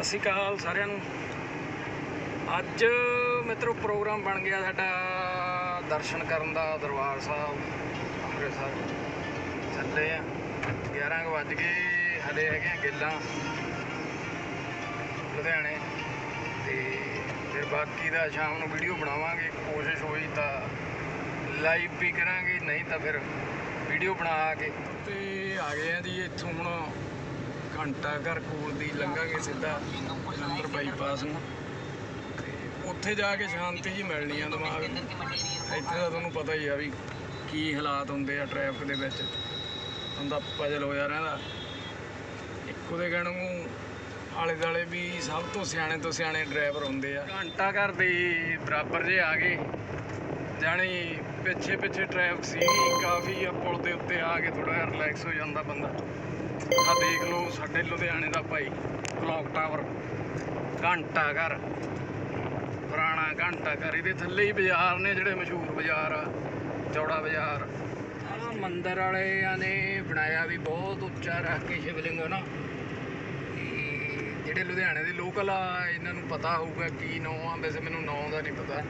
ਸਤਿ ਸ਼੍ਰੀ ਅਕਾਲ ਸਾਰਿਆਂ ਨੂੰ। ਅੱਜ ਮਿੱਤਰੋ ਪ੍ਰੋਗਰਾਮ ਬਣ ਗਿਆ ਸਾਡਾ ਦਰਸ਼ਨ ਕਰਨ ਦਾ ਦਰਬਾਰ ਸਾਹਿਬ, ਅੰਮ੍ਰਿਤਸਰ ਚੱਲੇ ਆ। 11 ਕੁ ਵੱਜ ਗਏ, ਹਲੇ ਹੈਗੇ ਆ ਗਿੱਲਾਂ, ਲੁਧਿਆਣੇ। ਤੇ ਫਿਰ ਬਾਕੀ ਦਾ ਸ਼ਾਮ ਨੂੰ ਵੀਡੀਓ ਬਣਾਵਾਂਗੇ, ਕੋਸ਼ਿਸ਼ ਹੋਈ ਤਾਂ ਲਾਈਵ ਵੀ ਕਰਾਂਗੇ, ਨਹੀਂ ਤਾਂ ਫਿਰ ਵੀਡੀਓ ਬਣਾ ਕੇ। ਤੇ ਆ ਗਏ ਆ ਜੀ ਇੱਥੋਂ ਹੁਣ ਘੰਟਾ ਘਰ ਕੋਲ ਦੀ ਲੰਘਾਂਗੇ ਸਿੱਧਾ ਜਲੰਧਰ ਬਾਈਪਾਸ ਨੂੰ। ਤੇ ਉੱਥੇ ਜਾ ਕੇ ਸ਼ਾਂਤੀ ਜੀ ਮਿਲਣੀ ਆ ਦਿਮਾਗ ਨੂੰ। ਇੱਥੇ ਤਾਂ ਤੁਹਾਨੂੰ ਪਤਾ ਹੀ ਆ ਵੀ ਕੀ ਹਾਲਾਤ ਹੁੰਦੇ ਆ ਟ੍ਰੈਫਿਕ ਦੇ ਵਿੱਚ। ਬੰਦਾ ਪਜਲ ਹੋਇਆ ਰਹਿੰਦਾ। ਇੱਕੋ ਦੇ ਕਹਿਣ ਨੂੰ ਆਲੇ ਦਾਲੇ ਵੀ ਸਭ ਤੋਂ ਸਿਆਣੇ ਤੋਂ ਸਿਆਣੇ ਡਰਾਈਵਰ ਹੁੰਦੇ ਆ। ਘੰਟਾ ਘਰ ਦੇ ਬਰਾਬਰ ਜੇ ਆ ਗਏ। ਜਾਣੀ ਪਿੱਛੇ ਪਿੱਛੇ ਟ੍ਰੈਫਿਕ ਸੀ, ਕਾਫੀ ਆ, ਪੁਲ ਦੇ ਉੱਤੇ ਆ ਕੇ ਥੋੜਾ ਜਿਹਾ ਰਿਲੈਕਸ ਹੋ ਜਾਂਦਾ ਬੰਦਾ। ਆ ਦੇਖ ਲਓ ਸਾਡੇ ਲੁਧਿਆਣੇ ਦਾ ਭਾਈ ਕਲੌਕ ਟਾਵਰ ਘੰਟਾ ਘਰ। ਪੁਰਾਣਾ ਘੰਟਾ ਘਰ। ਇਹਦੇ ਥੱਲੇ ਹੀ ਬਾਜ਼ਾਰ ਨੇ ਜਿਹੜੇ ਮਸ਼ਹੂਰ ਬਾਜ਼ਾਰ ਆ, ਚੌੜਾ ਬਾਜ਼ਾਰ। ਆ ਮੰਦਰ ਵਾਲਿਆਂ ਨੇ ਬਣਾਇਆ ਵੀ ਬਹੁਤ ਉੱਚਾ ਰੱਖ ਕੇ ਸ਼ਿਵਲਿੰਗ ਨਾ ਜਿਹੜੇ ਲੁਧਿਆਣੇ ਦੇ ਲੋਕਲ ਆ, ਇਹਨਾਂ ਨੂੰ ਪਤਾ ਹੋਊਗਾ ਕੀ ਨਾਂ ਆ। ਵੈਸੇ ਮੈਨੂੰ ਨਾਂ ਦਾ ਨਹੀਂ ਪਤਾ।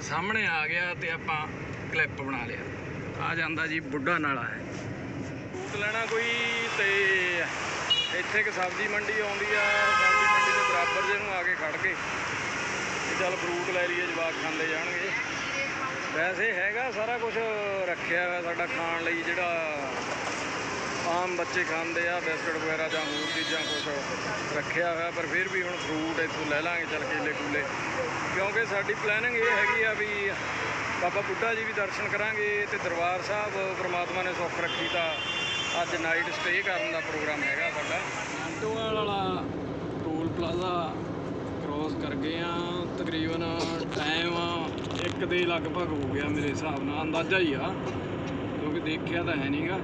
ਸਾਹਮਣੇ ਆ ਗਿਆ ਤੇ ਆਪਾਂ ਕਲਿੱਪ ਬਣਾ ਲਿਆ। ਆ ਜਾਂਦਾ ਜੀ ਬੁੱਢਾ ਨਾਲਾ ਹੈ। ਫਰੂਟ ਲੈਣਾ ਕੋਈ ਤੇ ਇੱਥੇ ਇੱਕ ਸਬਜ਼ੀ ਮੰਡੀ ਆਉਂਦੀ ਆ, ਸਬਜ਼ੀ ਮੰਡੀ ਦੇ ਬਰਾਬਰ ਜੇ ਨੂੰ ਆ ਕੇ ਖੜ ਕੇ ਤੇ ਚੱਲ ਫਰੂਟ ਲੈ ਲਈਏ, ਜਵਾਕ ਖਾਂਦੇ ਜਾਣਗੇ। ਵੈਸੇ ਹੈਗਾ, ਸਾਰਾ ਕੁਝ ਰੱਖਿਆ ਹੋਇਆ ਸਾਡਾ ਖਾਣ ਲਈ, ਜਿਹੜਾ ਆਮ ਬੱਚੇ ਖਾਂਦੇ ਆ, ਬਿਸਕਟ ਵਗੈਰਾ ਜਾਂ ਹੋਰ ਚੀਜ਼ਾਂ ਕੁਝ ਰੱਖਿਆ ਹੋਇਆ, ਪਰ ਫਿਰ ਵੀ ਹੁਣ ਫਰੂਟ ਇੱਥੋਂ ਲੈ ਲਾਂਗੇ ਚੱਲ ਕੇਲੇ ਕੂਲੇ। ਕਿਉਂਕਿ ਸਾਡੀ ਪਲੈਨਿੰਗ ਇਹ ਹੈਗੀ ਆ ਵੀ ਬਾਬਾ ਬੁੱਢਾ ਜੀ ਵੀ ਦਰਸ਼ਨ ਕਰਾਂਗੇ ਤੇ ਦਰਬਾਰ ਸਾਹਿਬ, ਪ੍ਰਮਾਤਮਾ ਨੇ ਸੁੱਖ ਰੱਖੀ ਤਾਂ ਅੱਜ ਨਾਈਟ ਸਟੇ ਕਰਨ ਦਾ ਪ੍ਰੋਗਰਾਮ ਹੈਗਾ ਸਾਡਾ। ਟੋਲ ਵਾਲਾ ਟੋਲ ਪਲਾਜ਼ਾ ਕ੍ਰੋਸ ਕਰ ਗਏ ਆ, ਤਕਰੀਬਨ ਟਾਈਮ ਇੱਕ ਦੇ ਲਗਭਗ ਹੋ ਗਿਆ ਮੇਰੇ ਹਿਸਾਬ ਨਾਲ, ਅੰਦਾਜ਼ਾ ਹੀ ਆ, ਕਿਉਂਕਿ ਦੇਖਿਆ ਤਾਂ ਹੈ ਨਹੀਂਗਾ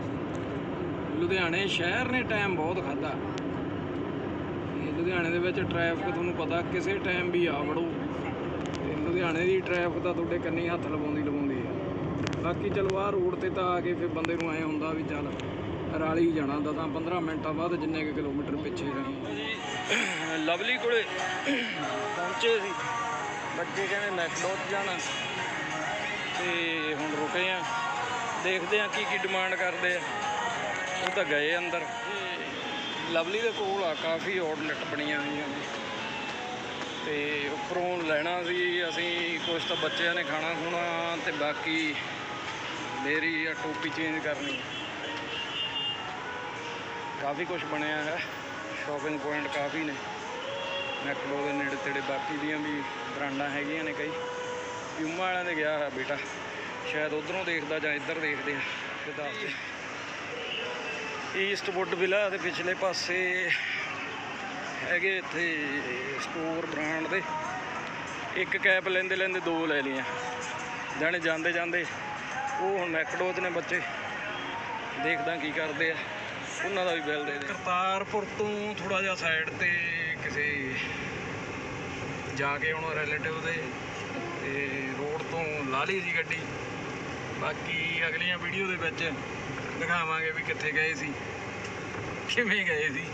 ਲੁਧਿਆਣੇ ਸ਼ਹਿਰ ਨੇ ਟਾਈਮ ਬਹੁਤ ਖਾਦਾ ਲੁਧਿਆਣੇ ਦੇ ਵਿੱਚ ਟ੍ਰੈਫਿਕ ਤੁਹਾਨੂੰ ਪਤਾ, ਕਿਸੇ ਟਾਈਮ ਵੀ ਆ ਵੜੋ। ਤੇ ਲੁਧਿਆਣੇ ਦੀ ਟ੍ਰੈਫਿਕ ਤਾਂ ਤੁਹਾਡੇ ਕੰਨੀ ਹੱਥ ਲਵਾਉਂਦੀ ਲਵਾਉਂਦੀ ਆ। ਬਾਕੀ ਚਲੋ ਆਹ ਰੋਡ ਤੇ ਤਾਂ ਆ ਕੇ ਫਿਰ ਬੰਦੇ ਨੂੰ ਐ ਹੁੰਦਾ ਵੀ ਚੱਲ ਰਾਲੀ ਹੀ ਜਾਣਾ ਤਾਂ 15 ਮਿੰਟਾਂ ਬਾਅਦ ਜਿੰਨੇ ਕੁ ਕਿਲੋਮੀਟਰ ਪਿੱਛੇ ਰਹੇ ਲਵਲੀ ਕੋਲੇ ਪਹੁੰਚੇ ਸੀ। ਬੱਚੇ ਕਹਿੰਦੇ ਮੈਕਡੋਟ ਜਾਣਾ। ਤੇ ਹੁਣ ਰੁਕੇ ਆ। ਦੇਖਦੇ ਆ ਕੀ ਕੀ ਡਿਮਾਂਡ ਕਰਦੇ ਆ। ਉਹ ਤਾਂ ਗਏ ਅੰਦਰ। ਤੇ ਲਵਲੀ ਦੇ ਕੋਲ ਆ, ਕਾਫੀ ਆਊਟਲੈਟ ਬਣੀਆਂ ਹੋਈਆਂ ਨੇ। ਤੇ ਉੱਪਰੋਂ ਲੈਣਾ ਸੀ, ਅਸੀਂ ਕੁਝ ਤਾਂ ਬੱਚਿਆਂ ਨੇ ਖਾਣਾ ਖੁਣਾ ਤੇ ਬਾਕੀ ਮੇਰੀ ਆ ਟੋਪੀ ਚੇਂਜ ਕਰਨੀ। ਕਾਫੀ ਕੁਝ ਬਣਿਆ ਹੈ। ਸ਼ਾਪਿੰਗ ਪੁਆਇੰਟ ਕਾਫੀ ਨੇ। ਮੈਕਰੋ ਦੇ ਨੇੜੇ ਤੇੜੇ ਬਾਕੀ ਦੀਆਂ ਵੀ ਬ੍ਰਾਂਡਾਂ ਹੈਗੀਆਂ ਨੇ ਕਈ। ਪਿਊਮਾ ਵਾਲਿਆਂ ਦੇ ਗਿਆ ਹੋਇਆ ਬੇਟਾ। ਸ਼ਾਇਦ ਉਧਰੋਂ ਦੇਖਦਾ ਜਾਂ ਇੱਧਰ ਦੇਖਦੇ ਆ। ਤੇ। ਦੱਸਦੇ ਈਸਟ ਵੁੱਡ ਵਿਲਾ ਦੇ ਪਿਛਲੇ ਪਾਸੇ ਹੈਗੇ ਇੱਥੇ ਸਟੋਰ ਬ੍ਰਾਂਡ ਦੇ। ਇੱਕ ਕੈਪ ਲੈਂਦੇ ਲੈਂਦੇ ਦੋ ਲੈ ਲਈਆਂ। ਜਾਣੇ ਜਾਂਦੇ ਜਾਂਦੇ ਉਹ ਹੁਣ ਮੈਕਡੋਜ਼ ਨੇ ਬੱਚੇ। ਦੇਖਦਾ ਕੀ ਕਰਦੇ ਆ। ਉਹਨਾਂ ਦਾ ਵੀ ਬਿੱਲ ਦੇ ਦੇ। ਕਰਤਾਰਪੁਰ ਤੋਂ ਥੋੜਾ ਜਿਹਾ ਸਾਈਡ ਤੇ ਕਿਸੇ ਜਾ ਕੇ ਹੁਣ ਰਿਲੇਟਿਵ ਦੇ ਤੇ ਰੋਡ ਤੋਂ ਲਾ ਲਈ ਸੀ ਗੱਡੀ। ਬਾਕੀ ਅਗਲੀਆਂ ਵੀਡੀਓ ਦੇ ਵਿੱਚ ਦਿਖਾਵਾਂਗੇ ਵੀ ਕਿੱਥੇ ਗਏ ਸੀ ਕਿਵੇਂ ਗਏ ਸੀ।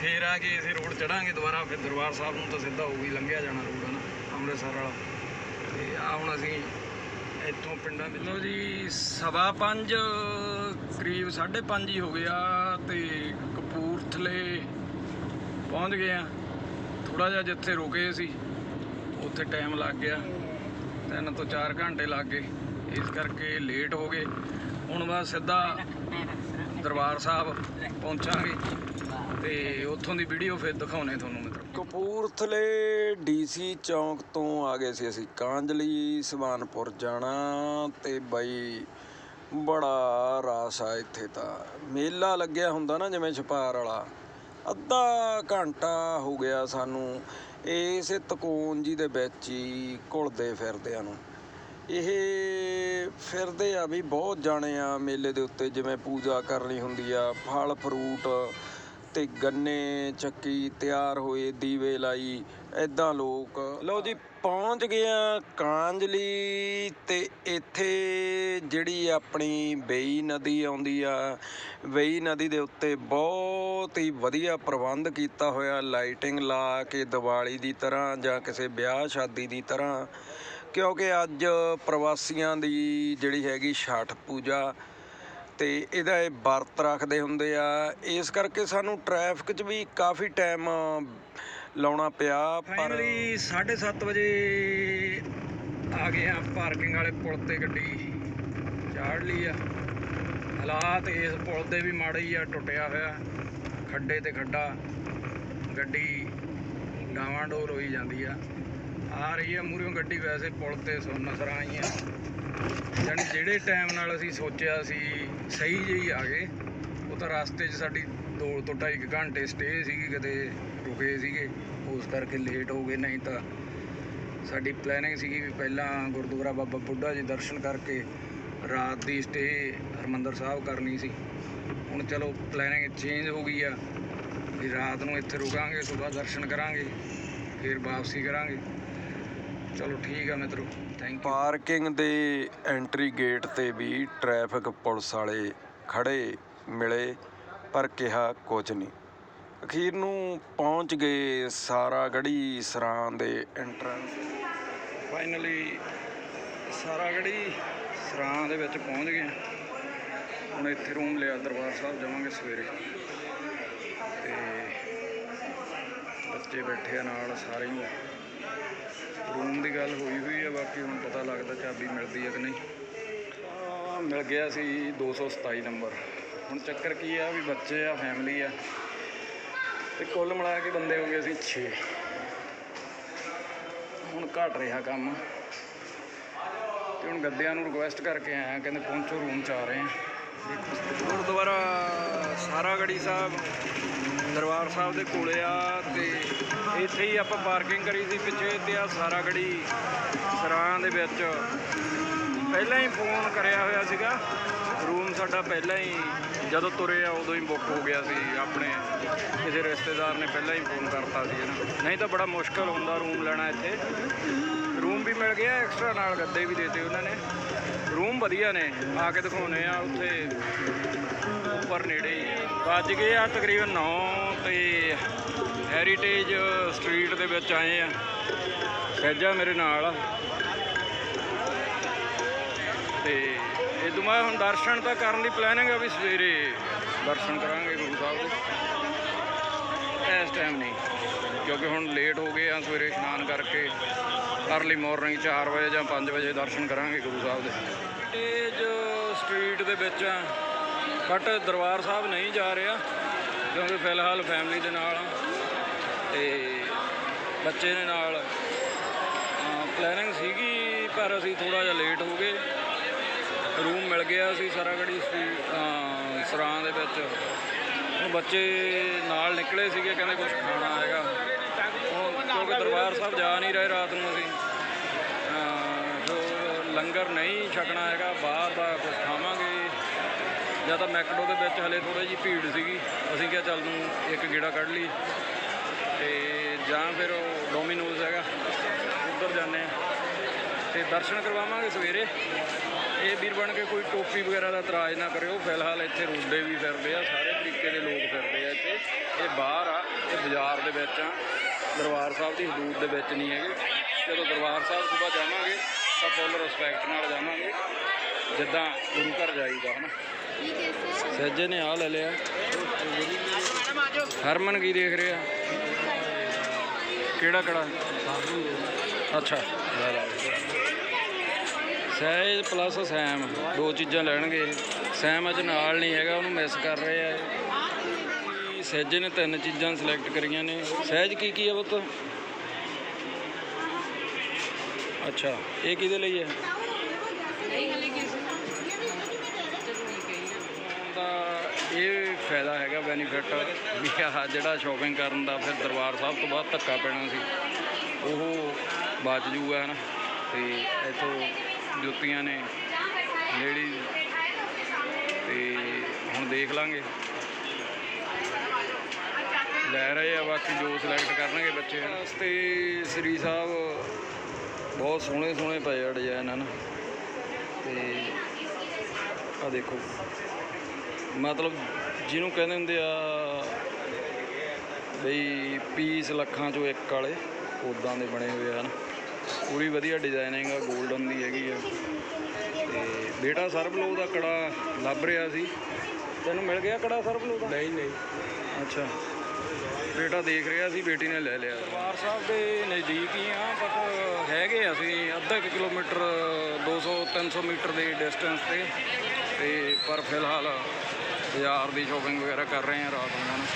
ਫੇਰ ਆ ਕੇ ਇਸੇ ਰੋਡ ਚੜਾਂਗੇ ਦੁਬਾਰਾ ਫਿਰ ਦਰਬਾਰ ਸਾਹਿਬ ਨੂੰ ਤਾਂ ਸਿੱਧਾ ਹੋਊਗੀ ਲੰਘਿਆ ਜਾਣਾ ਰੋਡ ਹੈ ਨਾ ਅੰਮ੍ਰਿਤਸਰ ਵਾਲਾ। ਤੇ ਆ ਹੁਣ ਅਸੀਂ ਇੱਥੋਂ ਪਿੰਡਾਂ ਦੇ ਲੋ ਜੀ ਸਵਾ ਪੰਜ ਕਰੀਬ 5:30 ਹੀ ਹੋ ਗਿਆ ਤੇ ਕਪੂਰਥਲੇ ਪਹੁੰਚ ਗਏ ਆ। ਥੋੜਾ ਜਿਹਾ ਜਿੱਥੇ ਰੁਕੇ ਸੀ, ਉੱਥੇ ਟਾਈਮ ਲੱਗ ਗਿਆ। ਤਿੰਨ ਤੋਂ 4 ਘੰਟੇ ਲੱਗ ਗਏ। ਇਸ ਕਰਕੇ ਲੇਟ ਹੋ ਗਏ। ਹੁਣ ਬਸ ਸਿੱਧਾ ਦਰਬਾਰ ਸਾਹਿਬ ਪਹੁੰਚਾਂਗੇ। ਤੇ ਉੱਥੋਂ ਦੀ ਵੀਡੀਓ ਫਿਰ ਦਿਖਾਉਣੇ ਤੁਹਾਨੂੰ ਮਿੱਤਰੋ। ਕਪੂਰਥਲੇ ਡੀਸੀ ਚੌਂਕ ਤੋਂ ਆ ਗਏ ਸੀ ਅਸੀਂ। ਕਾਂਜਲੀ, ਸਵਾਨਪੁਰ ਜਾਣਾ ਤੇ ਬਾਈ ਬੜਾ ਰਸ ਆ ਇੱਥੇ ਤਾਂ। ਮੇਲਾ ਲੱਗਿਆ ਹੁੰਦਾ ਨਾ ਜਿਵੇਂ ਛਪਾਰ ਵਾਲਾ। ਅੱਧਾ ਘੰਟਾ ਹੋ ਗਿਆ ਸਾਨੂੰ। ਇਸੇ ਤਕੋਨ ਜੀ ਦੇ ਵਿੱਚ ਹੀ ਘੁਲਦੇ ਫਿਰਦਿਆਂ ਨੂੰ। ਇਹ ਫਿਰਦੇ ਆ ਵੀ ਬਹੁਤ ਜਾਣੇ ਆ ਮੇਲੇ ਦੇ ਉੱਤੇ, ਜਿਵੇਂ ਪੂਜਾ ਕਰਨੀ ਹੁੰਦੀ ਆ, ਫਲ ਫਰੂਟ ਤੇ ਗੰਨੇ, ਚੱਕੀ ਤਿਆਰ ਹੋਏ, ਦੀਵੇ ਲਾਈ ਐਦਾਂ ਲੋਕ। ਲਓ ਜੀ, ਪਹੁੰਚ ਗਏ ਆ ਕਾਂਜਲੀ ਤੇ ਇੱਥੇ ਜਿਹੜੀ ਆਪਣੀ ਬੇਈ ਨਦੀ ਆਉਂਦੀ ਆ, ਬੇਈ ਨਦੀ ਦੇ ਉੱਤੇ ਬਹੁਤ ਹੀ ਵਧੀਆ ਪ੍ਰਬੰਧ ਕੀਤਾ ਹੋਇਆ, ਲਾਈਟਿੰਗ ਲਾ ਕੇ ਦੀਵਾਲੀ ਦੀ ਤਰ੍ਹਾਂ ਜਾਂ ਕਿਸੇ ਵਿਆਹ ਸ਼ਾਦੀ ਦੀ ਤਰ੍ਹਾਂ। ਕਿਉਂਕਿ ਅੱਜ ਪ੍ਰਵਾਸੀਆਂ ਦੀ ਜਿਹੜੀ ਹੈਗੀ ਛਠ ਪੂਜਾ ਤੇ ਇਹਦਾ ਇਹ ਵਰਤ ਰੱਖਦੇ ਹੁੰਦੇ ਆ। ਇਸ ਕਰਕੇ ਸਾਨੂੰ ਟ੍ਰੈਫਿਕ 'ਚ ਵੀ ਕਾਫੀ ਟਾਈਮ ਲਾਉਣਾ ਪਿਆ, ਪਰ ਫਾਈਨਲੀ 7:30 ਵਜੇ ਆ ਗਏ ਆ ਪਾਰਕਿੰਗ ਵਾਲੇ ਪੁਲ ਤੇ ਗੱਡੀ। ਚਾੜ ਲਈ ਆ। ਹਾਲਾਤ ਇਸ ਪੁਲ ਦੇ ਵੀ ਮਾੜੇ ਹੀ ਆ, ਟੁੱਟਿਆ ਹੋਇਆ। ਖੱਡੇ ਤੇ ਖੱਡਾ। ਗੱਡੀ ਡਾਵਾਂ ਡੋਲ ਹੋਈ ਜਾਂਦੀ ਆ। ਆ ਰਹੀ ਆ ਮੂਹਰਿਓਂ ਗੱਡੀ ਵੈਸੇ ਪੁਲ ਤੇ ਸੋ ਨਜ਼ਰ ਆਈ ਆ ਜਾਣੀ ਜਿਹੜੇ ਟਾਈਮ ਨਾਲ ਅਸੀਂ ਸੋਚਿਆ ਸੀ ਸਹੀ ਜਿਹੀ ਆ ਗਏ, ਉਹ ਤਾਂ ਰਸਤੇ 'ਚ ਸਾਡੀ 2 ਤੋਂ 2.5 ਘੰਟੇ ਸਟੇ ਸੀਗੀ ਕਿਤੇ ਰੁਕੇ ਸੀਗੇ। ਉਸ ਕਰਕੇ ਲੇਟ ਹੋ ਗਏ, ਨਹੀਂ ਤਾਂ ਸਾਡੀ ਪਲੈਨਿੰਗ ਸੀਗੀ ਵੀ ਪਹਿਲਾਂ ਗੁਰਦੁਆਰਾ ਬਾਬਾ ਬੁੱਢਾ ਜੀ ਦਰਸ਼ਨ ਕਰਕੇ ਰਾਤ ਦੀ ਸਟੇ ਹਰਮੰਦਰ ਸਾਹਿਬ ਕਰਨੀ ਸੀ। ਹੁਣ ਚਲੋ ਪਲੈਨਿੰਗ ਚੇਂਜ ਹੋ ਗਈ ਆ, ਵੀ ਰਾਤ ਨੂੰ ਇੱਥੇ ਰੁਕਾਂਗੇ ਸਵੇਰ ਦਰਸ਼ਨ ਕਰਾਂਗੇ, ਫਿਰ ਵਾਪਸੀ ਕਰਾਂਗੇ। ਚਲੋ ਠੀਕ ਆ ਮਿੱਤਰੋ ਥੈਂਕ ਯੂ ਪਾਰਕਿੰਗ ਦੇ ਐਂਟਰੀ ਗੇਟ ਤੇ ਵੀ ਟ੍ਰੈਫਿਕ ਪੁਲਿਸ ਵਾਲੇ ਖੜੇ ਮਿਲੇ ਪਰ ਕਿਹਾ ਕੁਝ ਨਹੀਂ। ਅਖੀਰ ਨੂੰ ਪਹੁੰਚ ਗਏ ਸਾਰਾ ਗੜੀ ਸਰਾਂ ਦੇ ਐਂਟਰੈਂਸ ਫਾਈਨਲੀ ਸਾਰਾ ਗੜੀ ਸਰਾਂ ਦੇ ਵਿੱਚ ਪਹੁੰਚ ਗਏ। ਹੁਣ ਇੱਥੇ ਰੂਮ ਲਿਆ ਦਰਬਾਰ ਸਾਹਿਬ ਜਾਵਾਂਗੇ ਸਵੇਰੇ। ਤੇ ਬੱਚੇ ਬੈਠੇ ਆ ਨਾਲ ਸਾਰੇ। ਹੀ ਰੂਮ ਦੀ ਗੱਲ ਹੋਈ ਹੋਈ ਆ, ਬਾਕੀ ਹੁਣ ਪਤਾ ਲੱਗਦਾ ਚਾਬੀ ਮਿਲਦੀ ਹੈ ਕਿ ਨਹੀਂ। ਆ ਮਿਲ ਗਿਆ ਸੀ 227 ਨੰਬਰ। ਹੁਣ ਚੱਕਰ ਕੀ ਆ ਵੀ ਬੱਚੇ ਆ ਫੈਮਿਲੀ ਆ। ਤੇ ਕੁੱਲ ਮਿਲਾ ਕੇ ਬੰਦੇ ਹੋ ਗਏ ਸੀ 6 ਹੁਣ ਘਟ ਰਿਹਾ ਕੰਮ। ਤੇ ਹੁਣ ਗੱਦਿਆਂ ਨੂੰ ਰਿਕੁਐਸਟ ਕਰਕੇ ਆਇਆ, ਕਹਿੰਦੇ ਪਹੁੰਚੋ ਰੂਮ ਚ ਆ ਰਹੇ ਆ। ਗੁਰਦੁਆਰਾ ਸਾਰਾ ਸਾਹਿਬ, ਦਰਬਾਰ ਸਾਹਿਬ ਦੇ ਕੋਲੇ ਆ ਤੇ ਇੱਥੇ ਹੀ ਆਪਾਂ ਪਾਰਕਿੰਗ ਕਰੀ ਸੀ ਪਿੱਛੇ ਤੇ ਆ ਸਾਰਾ ਸਰਾਂ ਦੇ ਵਿੱਚ। ਪਹਿਲਾਂ ਹੀ ਫੋਨ ਕਰਿਆ ਹੋਇਆ ਸੀਗਾ। ਰੂਮ ਸਾਡਾ ਪਹਿਲਾਂ ਹੀ ਜਦੋਂ ਤੁਰੇ ਆ ਉਦੋਂ ਹੀ ਬੁੱਕ ਹੋ ਗਿਆ ਸੀ ਆਪਣੇ। ਕਿਸੇ ਰਿਸ਼ਤੇਦਾਰ ਨੇ ਪਹਿਲਾਂ ਹੀ ਫੋਨ ਕਰਤਾ ਸੀ ਨਾ? ਨਹੀਂ ਤਾਂ ਬੜਾ ਮੁਸ਼ਕਲ ਹੁੰਦਾ ਰੂਮ ਲੈਣਾ ਇੱਥੇ। ਰੂਮ ਵੀ ਮਿਲ ਗਿਆ ਐਕਸਟਰਾ ਨਾਲ ਗੱਦੇ ਵੀ ਦੇਤੇ ਉਹਨਾਂ ਨੇ। ਰੂਮ ਵਧੀਆ ਨੇ, ਆ ਕੇ ਦਿਖਾਉਨੇ ਆ ਉੱਥੇ। ਉੱਪਰ ਨੇੜੇ ਹੀ ਵੱਜ ਗਏ ਆ ਤਕਰੀਬਨ 9 ਤੇ ਹੈਰੀਟੇਜ ਸਟਰੀਟ ਦੇ ਵਿੱਚ ਆਏ ਆ। ਸਹਿਜਾ ਮੇਰੇ ਨਾਲ ਆ। ਤੇ ਇਹ ਤੋਂ ਬਾਅਦ ਹੁਣ ਦਰਸ਼ਨ ਤਾਂ ਕਰਨ ਦੀ ਪਲੈਨਿੰਗ ਆ ਵੀ ਸਵੇਰੇ ਦਰਸ਼ਨ ਕਰਾਂਗੇ ਗੁਰੂ ਸਾਹਿਬ ਦੇ। ਇਸ ਟਾਈਮ ਨਹੀਂ। ਕਿਉਂਕਿ ਹੁਣ ਲੇਟ ਹੋ ਗਏ ਆ, ਸਵੇਰੇ ਇਸ਼ਨਾਨ ਕਰਕੇ ਅਰਲੀ ਮਾਰਨਿੰਗ 4 ਵਜੇ ਜਾਂ 5 ਵਜੇ ਦਰਸ਼ਨ ਕਰਾਂਗੇ ਗੁਰੂ ਸਾਹਿਬ ਦੇ। ਇਹ ਜੋ ਸਟਰੀਟ ਦੇ ਵਿੱਚ ਆ ਬਟ ਦਰਬਾਰ ਸਾਹਿਬ ਨਹੀਂ ਜਾ ਰਿਹਾ, ਕਿਉਂਕਿ ਫਿਲਹਾਲ ਫੈਮਿਲੀ ਦੇ ਨਾਲ ਆ। ਤੇ ਬੱਚੇ ਦੇ ਨਾਲ ਪਲੈਨਿੰਗ ਸੀਗੀ, ਪਰ ਅਸੀਂ ਥੋੜਾ ਜਿਹਾ ਲੇਟ ਹੋ ਗਏ। ਰੂਮ ਮਿਲ ਗਿਆ ਸੀ ਸਾਰਾਗੜੀ ਸਰਾਂ ਦੇ ਵਿੱਚ। ਹੁਣ ਬੱਚੇ ਨਾਲ ਨਿਕਲੇ ਸੀਗੇ, ਕਹਿੰਦੇ ਕੁਝ ਖਾਣਾ ਹੈਗਾ। ਹੁਣ ਕਿਉਂਕਿ ਦਰਬਾਰ ਸਾਹਿਬ ਜਾ ਨਹੀਂ ਰਹੇ ਰਾਤ ਨੂੰ ਅਸੀਂ। ਜੋ ਲੰਗਰ ਨਹੀਂ ਛਕਣਾ ਹੈਗਾ, ਬਾਹਰ ਦਾ ਕੁਝ ਖਾਵਾਂਗੇ। ਜਾਂ ਤਾਂ ਮੈਕਡੋ ਦੇ ਵਿੱਚ ਹਲੇ ਥੋੜੀ ਜਿਹੀ ਭੀੜ ਸੀਗੀ। ਅਸੀਂ ਕਿਹਾ ਚੱਲ ਨੂੰ ਇੱਕ ਗੇੜਾ ਕੱਢ ਲਈ ਤੇ ਜਾਂ ਫਿਰ ਉਹ ਡੋਮੀਨੋਜ਼ ਹੈਗਾ, ਉੱਧਰ ਜਾਂਦੇ ਆ ਤੇ ਦਰਸ਼ਨ ਕਰਵਾਵਾਂਗੇ ਸਵੇਰੇ। ਇਹ ਵੀਰ ਬਣ ਕੇ ਕੋਈ ਟੋਪੀ ਵਗੈਰਾ ਦਾ ਇਤਰਾਜ਼ ਨਾ ਕਰਿਓ। ਫਿਲਹਾਲ ਇੱਥੇ ਰੋਡੇ ਵੀ ਫਿਰਦੇ ਆ, ਸਾਰੇ ਤਰੀਕੇ ਦੇ ਲੋਕ ਫਿਰਦੇ ਆ ਇੱਥੇ। ਇਹ ਬਾਹਰ ਆ, ਇਹ ਬਾਜ਼ਾਰ ਦੇ ਵਿੱਚ ਆ। ਦਰਬਾਰ ਸਾਹਿਬ ਦੀ ਹਦੂਦ ਦੇ ਵਿੱਚ ਨਹੀਂ ਹੈਗੇ। ਜਦੋਂ ਦਰਬਾਰ ਸਾਹਿਬ ਸੁਬਾ ਜਾਵਾਂਗੇ, ਤਾਂ ਫੁੱਲ ਰਿਸਪੈਕਟ ਨਾਲ ਜਾਵਾਂਗੇ। ਜਿੱਦਾਂ ਗੁਰੂ ਘਰ ਜਾਈਦਾ, ਹਨਾ? ਸੱਜੇ ਨੇ ਆ ਲੈ ਲਿਆ। ਹਰਮਨ ਕੀ ਦੇਖ ਰਿਹਾ? ਕਿਹੜਾ ਕਿਹੜਾ? ਅੱਛਾ, ਲੈ ਲੈ। ਸਹਿਜ ਪਲੱਸ ਸੈਮ ਦੋ ਚੀਜ਼ਾਂ ਲੈਣਗੇ ਸੈਮ ਅੱਜ ਨਾਲ ਨਹੀਂ ਹੈਗਾ, ਉਹਨੂੰ ਮਿਸ ਕਰ ਰਹੇ ਆ। ਇਹ। ਸਹਿਜੇ ਨੇ ਤਿੰਨ ਚੀਜ਼ਾਂ ਸਿਲੈਕਟ ਕਰੀਆਂ ਨੇ। ਸਹਿਜ ਕੀ ਕੀ ਹੈ ਪੁੱਤ? ਅੱਛਾ, ਇਹ ਕਿਹਦੇ ਲਈ ਹੈ ਇਹ ਫਾਇਦਾ ਹੈਗਾ ਬੈਨੀਫਿਟ ਵੀ ਆਹ ਜਿਹੜਾ ਸ਼ਾਪਿੰਗ ਕਰਨ ਦਾ, ਫਿਰ ਦਰਬਾਰ ਸਾਹਿਬ ਤੋਂ ਬਾਅਦ ਧੱਕਾ ਪੈਣਾ ਸੀ। ਉਹ ਬਚ ਜੂਗਾ ਨਾ ਤੇ ਇੱਥੋਂ ਜੁੱਤੀਆਂ ਨੇ ਲੇਡੀਜ਼ ਤੇ ਹੁਣ ਦੇਖ ਲਾਂਗੇ। ਲੈ ਰਹੇ ਆ, ਬਾਕੀ ਜੋ ਸਿਲੈਕਟ ਕਰਨਗੇ ਬੱਚੇ। ਤੇ ਸ੍ਰੀ ਸਾਹਿਬ। ਬਹੁਤ ਸੋਹਣੇ ਸੋਹਣੇ ਪਏ ਆ ਡਿਜ਼ਾਈਨ ਹਨ ਤੇ ਆ ਦੇਖੋ। ਮਤਲਬ ਜਿਹਨੂੰ ਕਹਿੰਦੇ ਹੁੰਦੇ ਆ, ਬਈ ਪੀਸ ਲੱਖਾਂ ਚੋਂ ਇੱਕ ਵਾਲੇ ਉਦਾਂ ਦੇ ਬਣੇ ਹੋਏ ਹਨ ਪੂਰੀ ਵਧੀਆ ਡਿਜ਼ਾਈਨਿੰਗ ਆ 골ਡਨ ਦੀ ਹੈਗੀ ਆ। ਤੇ ਬੇਟਾ ਸਰਬਲੋ ਦਾ ਕੜਾ ਲੱਭ ਰਿਹਾ ਸੀ। ਤੈਨੂੰ ਮਿਲ ਗਿਆ ਕੜਾ ਸਰਬਲੋ ਦਾ? ਨਹੀਂ ਨਹੀਂ। ਅੱਛਾ। ਬੇਟਾ ਦੇਖ ਰਿਹਾ ਸੀ ਬੇਟੀ ਨੇ ਲੈ ਲਿਆ। ਦਰਬਾਰ ਸਾਹਿਬ ਦੇ ਨਜ਼ਦੀਕ ਹੀ ਆ ਬਟ ਹੈਗੇ ਅਸੀਂ ਅੱਧਾ ਕੁ ਕਿਲੋਮੀਟਰ 200 300 ਮੀਟਰ ਦੇ ਡਿਸਟੈਂਸ ਤੇ। ਤੇ ਪਰ ਫਿਲਹਾਲ ਬਾਜ਼ਾਰ ਦੀ ਸ਼ੋਪਿੰਗ ਵਗੈਰਾ ਕਰ ਰਹੇ ਆ ਰਾਤ ਨੂੰ।